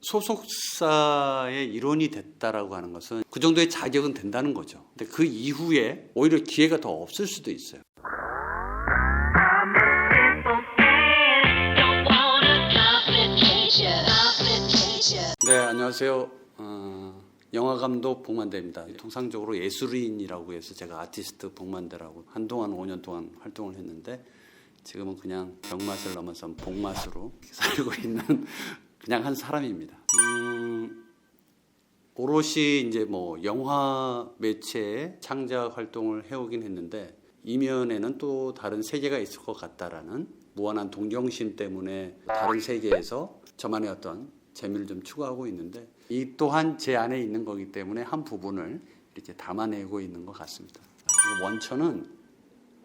소속사의 일원이 됐다라고 하는 것은 그 정도의 자격은 된다는 거죠. 근데 그 이후에 오히려 기회가 더 없을 수도 있어요. 네, 안녕하세요. 어, 영화 감독 복만대입니다. 통상적으로 예술인이라고 해서 제가 아티스트 복만대라고 한동안 5년 동안 활동을 했는데 지금은 그냥 병맛을 넘어선 복맛으로 살고 있는 그냥 한 사람입니다. 음, 오롯이 이제 뭐 영화 매체의 창작 활동을 해오긴 했는데 이면에는 또 다른 세계가 있을 것 같다라는 무한한 동정심 때문에 다른 세계에서 저만의 어떤 재미를 좀 추구하고 있는데 이 또한 제 안에 있는 거기 때문에 한 부분을 이렇게 담아내고 있는 것 같습니다. 이 원천은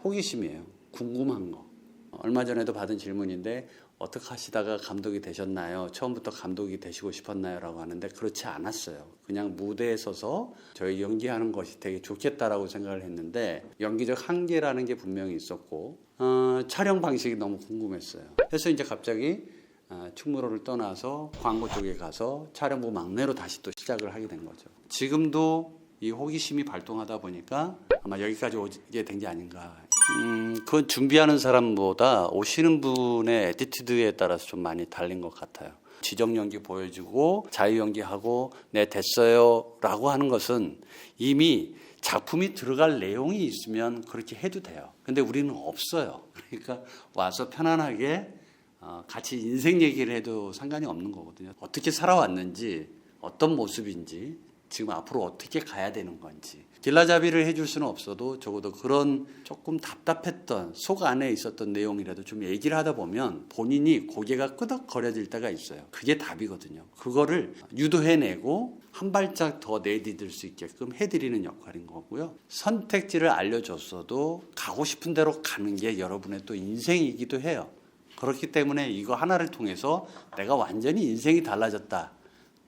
호기심이에요. 궁금한 거. 얼마 전에도 받은 질문인데 어떻게 하시다가 감독이 되셨나요? 처음부터 감독이 되시고 싶었나요? 라고 하는데 그렇지 않았어요. 그냥 무대에 서서 저희 연기하는 것이 되게 좋겠다라고 생각을 했는데 연기적 한계라는 게 분명히 있었고 어, 촬영 방식이 너무 궁금했어요. 그래서 이제 갑자기 어, 충무로를 떠나서 광고 쪽에 가서 촬영부 막내로 다시 또 시작을 하게 된 거죠. 지금도 이 호기심이 발동하다 보니까 아마 여기까지 오게 된 게 아닌가. 음, 그건 준비하는 사람보다 오시는 분의 에티튜드에 따라서 좀 많이 달린 것 같아요. 지정 연기 보여주고 자유 연기하고 네 됐어요라고 하는 것은 이미 작품이 들어갈 내용이 있으면 그렇게 해도 돼요. 근데 우리는 없어요. 그러니까 와서 편안하게 어, 같이 인생 얘기를 해도 상관이 없는 거거든요. 어떻게 살아왔는지, 어떤 모습인지, 지금 앞으로 어떻게 가야 되는 건지. 길라잡이를 해줄 수는 없어도 적어도 그런 조금 답답했던 속 안에 있었던 내용이라도 좀 얘기를 하다 보면 본인이 고개가 끄덕거려질 때가 있어요. 그게 답이거든요. 그거를 유도해내고 한 발짝 더 내디딜 수 있게끔 해드리는 역할인 거고요. 선택지를 알려줬어도 가고 싶은 대로 가는 게 여러분의 또 인생이기도 해요. 그렇기 때문에 이거 하나를 통해서 내가 완전히 인생이 달라졌다.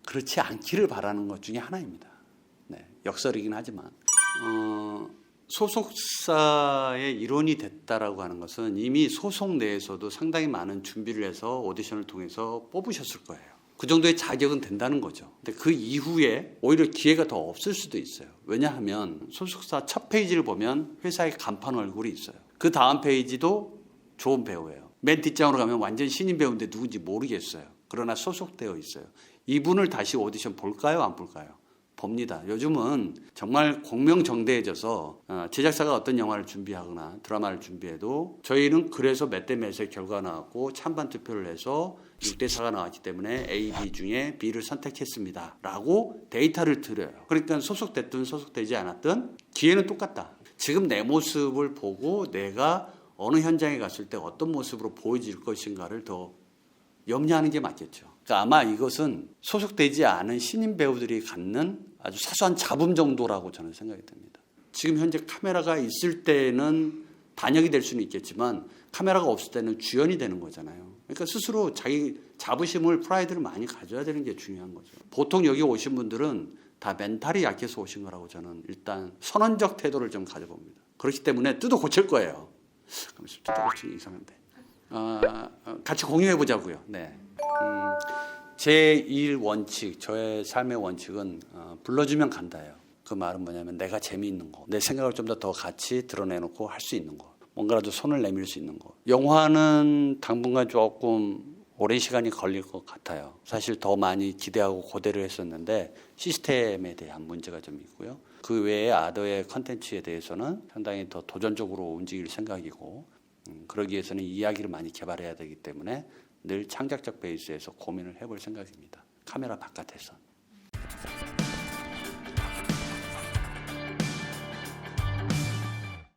그렇지 않기를 바라는 것 중에 하나입니다. 네, 역설이긴 하지만 어, 소속사의 일원이 됐다라고 하는 것은 이미 소속 내에서도 상당히 많은 준비를 해서 오디션을 통해서 뽑으셨을 거예요. 그 정도의 자격은 된다는 거죠. 근데 그 이후에 오히려 기회가 더 없을 수도 있어요. 왜냐하면 소속사 첫 페이지를 보면 회사의 간판 얼굴이 있어요. 그 다음 페이지도 좋은 배우예요. 맨 뒷장으로 가면 완전 신인 배우인데 누군지 모르겠어요. 그러나 소속되어 있어요. 이분을 다시 오디션 볼까요? 안 볼까요? 봅니다. 요즘은 정말 공명정대해져서 어, 제작사가 어떤 영화를 준비하거나 드라마를 준비해도 저희는 그래서 몇 대 몇의 결과 나왔고 찬반 투표를 해서 6대 4가 나왔기 때문에 A, B 중에 B를 선택했습니다. 라고 데이터를 드려요. 그러니까 소속됐든 소속되지 않았든 기회는 똑같다. 지금 내 모습을 보고 내가 어느 현장에 갔을 때 어떤 모습으로 보여질 것인가를 더 염려하는 게 맞겠죠. 그러니까 아마 이것은 소속되지 않은 신인 배우들이 갖는 아주 사소한 잡음 정도라고 저는 생각이 듭니다. 지금 현재 카메라가 있을 때는 단역이 될 수는 있겠지만 카메라가 없을 때는 주연이 되는 거잖아요. 그러니까 스스로 자기 자부심을 프라이드를 많이 가져야 되는 게 중요한 거죠. 보통 여기 오신 분들은 다 멘탈이 약해서 오신 거라고 저는 일단 선언적 태도를 좀 가져봅니다. 그렇기 때문에 뜯어 고칠 거예요. 고치기 이상한데. 어, 어, 같이 공유해 보자고요. 네. 음, 제1 원칙, 저의 삶의 원칙은 어, 불러주면 간다예요. 그 말은 뭐냐면 내가 재미있는 거, 내 생각을 좀 더 더 같이 드러내놓고 할 수 있는 거, 뭔가라도 손을 내밀 수 있는 거. 영화는 당분간 조금 오랜 시간이 걸릴 것 같아요. 사실 더 많이 기대하고 고대를 했었는데 시스템에 대한 문제가 좀 있고요. 그 외에 아더의 컨텐츠에 대해서는 상당히 더 도전적으로 움직일 생각이고 음, 그러기 위해서는 이야기를 많이 개발해야 되기 때문에 늘 창작적 베이스에서 고민을 해볼 생각입니다. 카메라 바깥에서.